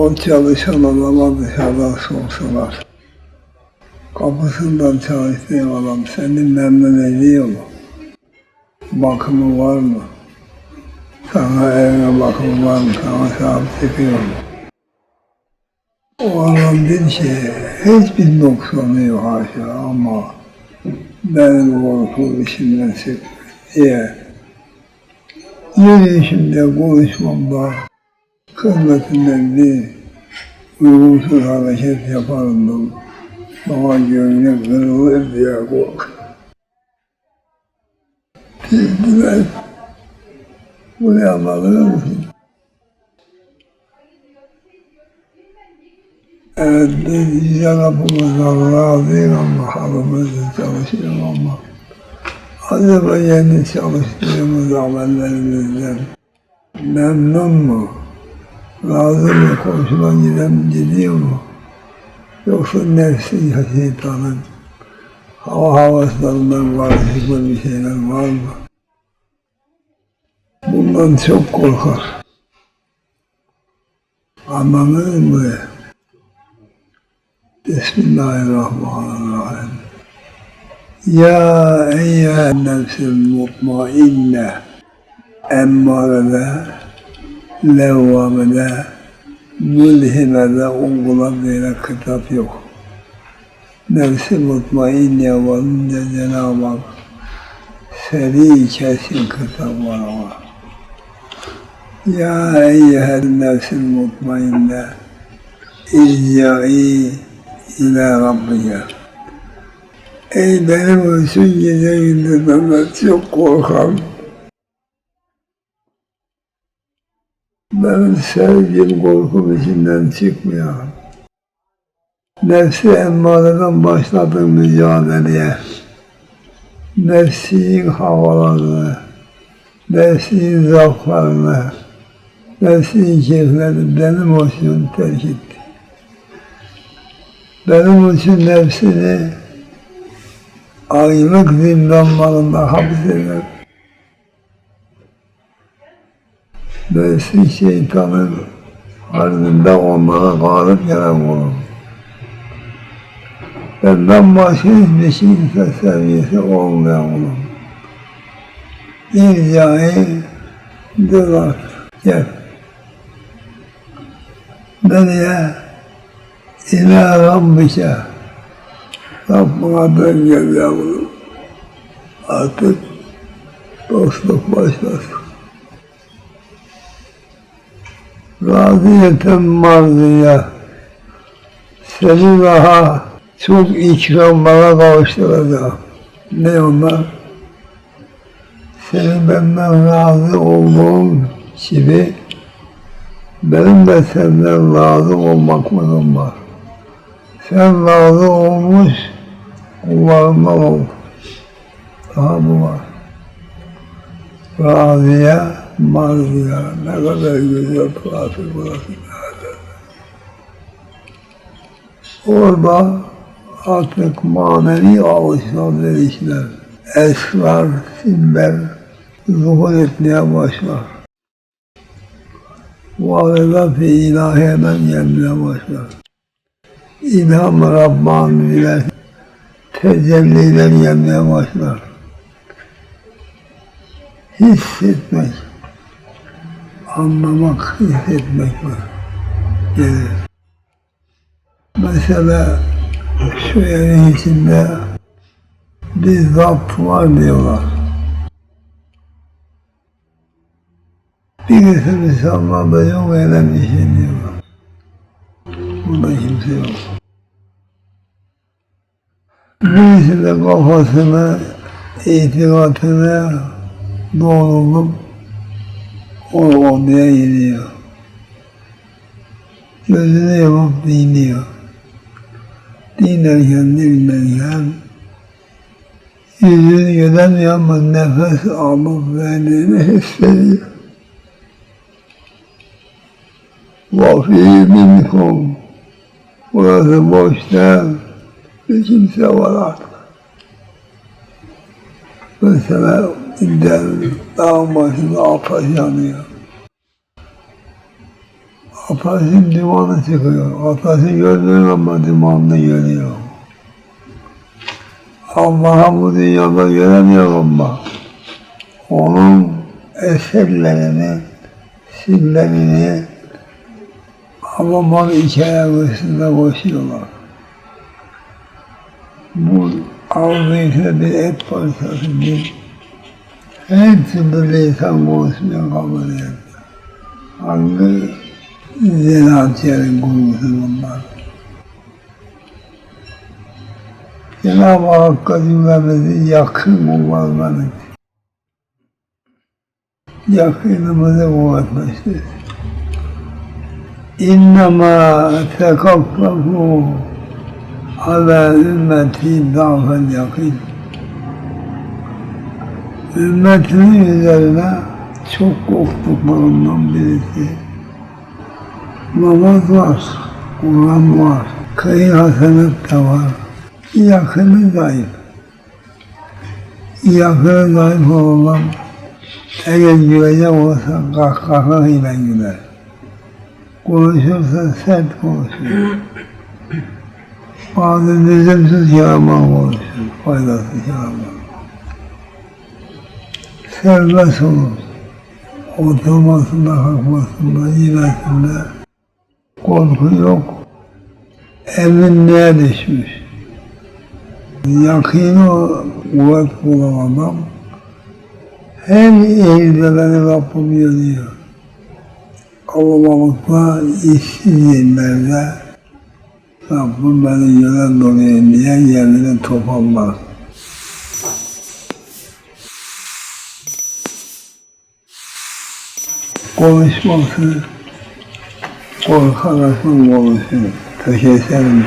O çalışan adama dışarıdan sorsalar. Kapısından çalıştığın adam seni memnun ediyor mu? Bakımı var mı? Sana evine bakımı var mı? Sana sahip çıkıyor mu? O adam dedi ki hiçbir noksanı yok haşa ama benim korkum işimden çıktı diye yürüyüşümde konuşmamda kısmetinden bir uygunsuz hareket yapardım. Bana gönlü kırılır diye kork. Bildiler. Bunu mı? Evet, biz Rabbimizden razıyım ama halımızda çalışıyorum ama acaba yeni çalıştığımız amellerimizden memnun mu? Razı mı? Komşuna giden gidiyor mu? Yoksa nefsin ya şeytanın hava havaslarından var, hikmet bir şeyler var mı? Bundan çok korkar. Anladınız mı? Bismillahirrahmanirrahim. Ya eyyühen nefsil mutmainne emmarede, levvamede, mülhimede uygula böyle kitap yok. Nefsi mutmainne varınca Cenab-ı Hak seri kesin kitap var ama. Ya eyyühen nefsil mutmainne İrca'i ila Rabbike. Ey benim için gece gündüz çok korkam. Benim sevgim korkum içinden çıkmıyor. Nefsi emmareden başladım mücadeleye. Nefsin havalarını, nefsin zavklarını, nefsin keyiflerini benim için terk etti. Benim için nefsini aylık zindanlarında hapseder. Nefsi şeytanın ardında onlara galip gelen olur. Benden başka hiçbir kimse sevgisi olmayan olur. İrcai diyorlar, gel. Nereye? İlâ Rabbike. Rabbına dön gel yavrum. Artık dostluk başlasın. Raziyeten marziye. Seni daha çok ikramlara kavuşturacağım. Ne onlar? Seni benden razı olduğum gibi benim de senden razı olmaklarım var. Sen razı olmuş kullarından ol. Daha bu var. Razıya, marziya. Ne kadar güzel burası burası. Orada artık manevi alışverişler, esrar, simber zuhur etmeye başlar. Ve ilahiyeden gelmeye başlar. İlham Rabbani'ler tecelliden gelmeye başlar. Hissetmek, anlamak, hissetmek var. Gelir. Mesela evin içinde bir zapt var diyorlar. Birisi Müslümanlarda yok öyle bir şey diyorlar. Burada kimse yok. Birisi de kafasına, itikatına doğrulup o odaya gidiyor. Gözünü yapıp dinliyor. Dinlerken dinlerken yüzünü göremiyor ama nefes alıp verdiğini hissediyor. وَفِي مِنْكُمْ Burası boş değil. Bir kimse var artık. Mesela gider dağın başında ateş yanıyor. Ateşin dumanı çıkıyor. Ateşi gördüğün ama dumanını görüyor. Allah'a bu dünyada göremiyor ama onun eserlerini, sillerini Allah'ın içerisinde koşuyorlar. Ağzıysa bir et parçası bir her türlü lisan konuşmaya kabul ediyor. Hangi ziraatçıların kurgusu bunlar? Cenab-ı Hakk'a cümlemizi yakın kullanmanın yakınımızı kuvvetleştir. İnnemâ tekaffafu ala ümmeti dâfel yakın. Ümmetimin üzerine çok korktuklarından birisi namaz var, Kur'an var, kıyı hasenet de var. Yakını zayıf. Yakını zayıf olan eğer gülecek olsa kahkahayla güler. Konuşursa sert konuşur. Bazı lüzumsuz yalan konuşur, faydasız yalan. Serbest olur. Oturmasında, kalkmasında, yemesinde korku yok. Eminliğe düşmüş. Yakını kuvvet bulan adam her eğilmelerini Rabbim görüyor. Kalabalıkta işsiz yerlerde Rabbim beni gören dolayım diye yerini toparlar. Konuşması korkarakın konuşuyor. Teşekkür ederim.